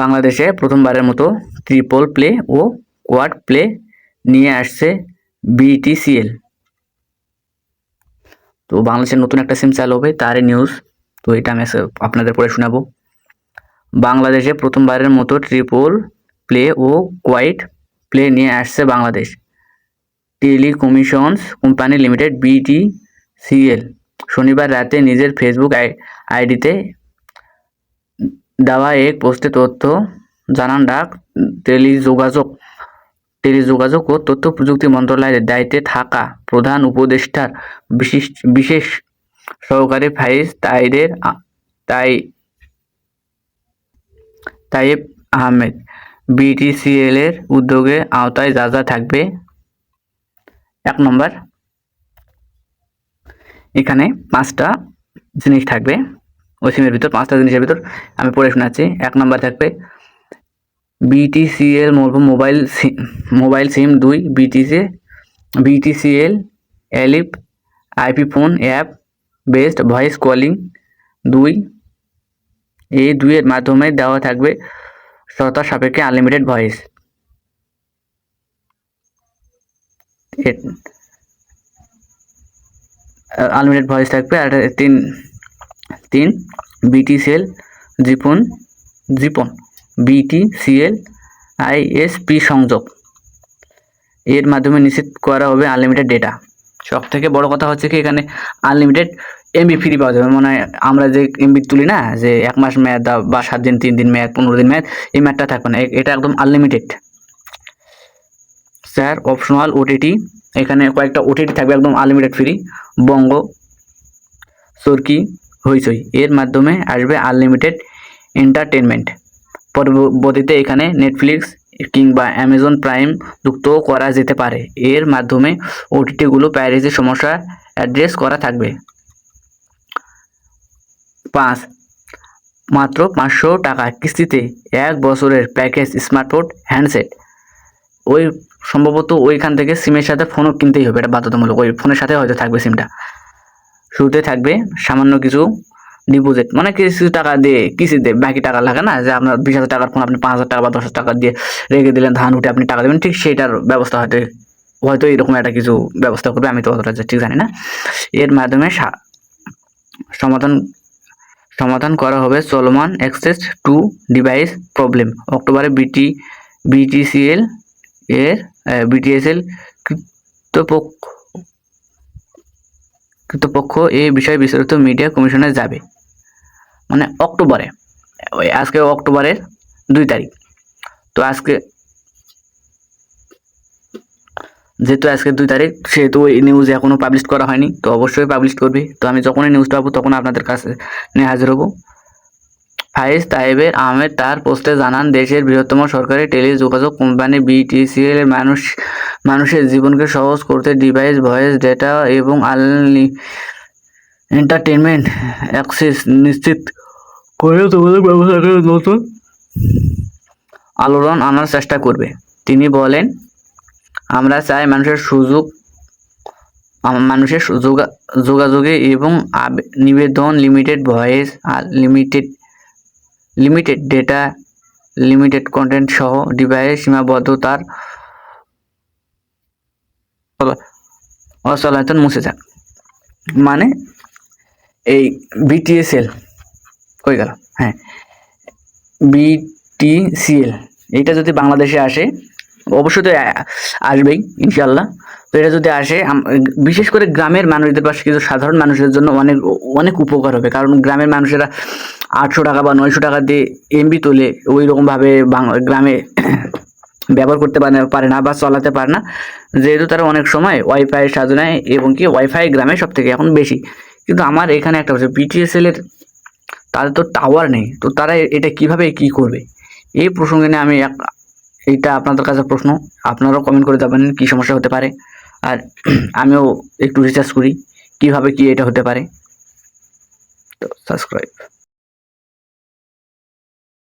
বাংলাদেশে প্রথমবারের মতো ট্রিপল প্লে ও কোয়াড প্লে নিয়ে আসছে বিটিসিএল তো বাংলাদেশের নতুন একটা সিম চালু হবে তারই নিউজ তো এটা আমি আপনাদের পড়ে শোনাবো। বাংলাদেশে প্রথমবারের মতো ট্রিপল প্লে ও কোয়াইট প্লে নিয়ে আসছে Bangladesh. Telecommunications company limited BTCL শনিবার রাতে নিজের ফেসবুক আইডিতে দেওয়া এক পোস্টে তথ্য জানান ডাক, টেলিযোগাযোগ টেলিযোগাযোগ ও তথ্য প্রযুক্তি মন্ত্রণালয়ের দায়িত্বে থাকা প্রধান উপদেষ্টার বিশেষ বিশেষ সহকারী ফাইজ তাইদের তাই তাইব আহমেদ, বিটিসিএল এর উদ্যোগে আওতায় যা যা থাকবে। এক নম্বর, এখানে পাঁচটা জিনিস থাকবে। ওই সিমের ভিতর, পাঁচটা জিনিসের ভিতর আমি পড়ে শোনাচ্ছি। এক নম্বর থাকবে BTCL mobile SIM mobile SIM দুই BTC BTCL এলিপ IP phone app best voice calling দুই। এই দুইয়ের মাধ্যমে দেওয়া থাকবে শর্ত সাপেক্ষে আনলিমিটেড ভয়েস আনলিমিটেড ভয়েস থাকবে, আর তিন তিন BTCL GPON GPON BTCL ISP সংযোগ। এর মাধ্যমে নিশ্চিত করা হবে আনলিমিটেড ডেটা সব থেকে বড় কথা হচ্ছে কি, এখানে আনলিমিটেড এমবি ফ্রি পাওয়া যাবে। মানে আমরা যে এমবি তুলি না, যে এক মাস মেয়াদ বা সাত দিন, তিন দিন মেয়াদ, পনেরো দিন মেয়াদ, এই ম্যাথটা থাকবে না। এটা একদম আনলিমিটেড স্যার অপশনাল ওটিটি এখানে কয়েকটা ওটিটি থাকবে একদম আনলিমিটেড ফ্রি বঙ্গ সরকি হইচই। এর মাধ্যমে আসবে আনলিমিটেড এন্টারটেনমেন্ট পরবর্তীতে এখানে নেটফ্লিক্স কিংবা অ্যামাজন প্রাইম যুক্ত করা যেতে পারে। এর মাধ্যমে ওটিটিগুলো প্যারেজের সমস্যা অ্যাড্রেস করা থাকবে। পাঁচ, মাত্র পাঁচশো টাকা কিস্তিতে এক বছরের প্যাকেজ স্মার্টফোন হ্যান্ডসেট ওই সম্ভবত ওইখান থেকে সিমের সাথে ফোনও কিনতেই হবে, এটা বাধ্যতামূলক। ওই ফোনের সাথে হয়তো থাকবে সিমটা শুরুতে থাকবে সামান্য কিছু ডিপোজিট মানে কিছু টাকা দিয়ে কিস্তিতে বাকি টাকা লাগে না? যে আপনার বিশ হাজার টাকার ফোন আপনি পাঁচ হাজার টাকা বা দশ হাজার টাকা দিয়ে রেখে দিলেন, ধান উঠে আপনি টাকা দেবেন ঠিক সেটার ব্যবস্থা হয়তো হয়তো এরকম একটা কিছু ব্যবস্থা করবে, আমি তো অতটা ঠিক জানি না। এর মাধ্যমে সমাধান সমাধান করা হবে চলমান অ্যাক্সেস টু ডিভাইস প্রবলেম অক্টোবরে বিটি বিটিসিএল এর বিটিএসএল কৃতপক্ষ কৃতপক্ষ এই বিষয়ে বিস্তারিত মিডিয়া কমিশনে যাবে। মানে অক্টোবরে, ওই আজকে অক্টোবরের দুই তারিখ। তো আজকে, যেহেতু আজকে দুই তারিখ, সেহেতু ওই নিউজ এখনও পাবলিশ করা হয়নি, তো অবশ্যই পাবলিশ করবে। তো আমি যখনই নিউজটা পাবো তখন আপনাদের কাছে নিয়ে হাজির হব। ফাইজ তাইবের আহমেদ তার পোস্টে জানান, দেশের বৃহত্তম সরকারি টেলিযোগাযোগ কোম্পানি বিটিসিএল এর মানুষ মানুষের জীবনকে সহজ করতে ডিভাইস ভয়েস ডেটা এবং আনলি এন্টারটেনমেন্ট অ্যাক্সেস নিশ্চিত করে তোমাদের ব্যবসাকে নতুন আলোড়ন আনার চেষ্টা করবে। তিনি বলেন, আমরা চাই মানুষের সুযোগ মানুষের যোগাযোগে এবং নিবেদন limited voice limited limited data limited content সহ ডিভাইস সীমাবদ্ধতার অচলায়তন মুছে যাক। মানে এই বিটিএসএল কই গেল? হ্যাঁ বিটিসিএল এটা যদি বাংলাদেশে আসে অবশ্যই তো আসবেই ইনশাল্লাহ তো এটা যদি আসে বিশেষ করে গ্রামের মানুষদের পাশে কিন্তু সাধারণ মানুষের জন্য অনেক অনেক উপকার হবে। কারণ গ্রামের মানুষেরা আটশো টাকা বা নয়শো টাকা দিয়ে এমবি তোলে ওই রকমভাবে গ্রামে ব্যবহার করতে পারে না- বা চালাতে পারে না। যেহেতু তারা অনেক সময় ওয়াইফাই সাহায্য নেয় এবং কি ওয়াইফাই গ্রামে সব থেকে এখন বেশি। কিন্তু আমার এখানে একটা হচ্ছে বিটিএসএল এর তাদের তো টাওয়ার নেই। তো তারা এটা কীভাবে কি করবে? এই প্রসঙ্গে নিয়ে আমি এক আপনাদের কাছে প্রশ্ন। আপনারাও কমেন্ট করে যাবেন কী সমস্যা হতে পারে। আর আমিও একটু রিসার্চ করি কীভাবে কি এটা হতে পারে। তো সাবস্ক্রাইব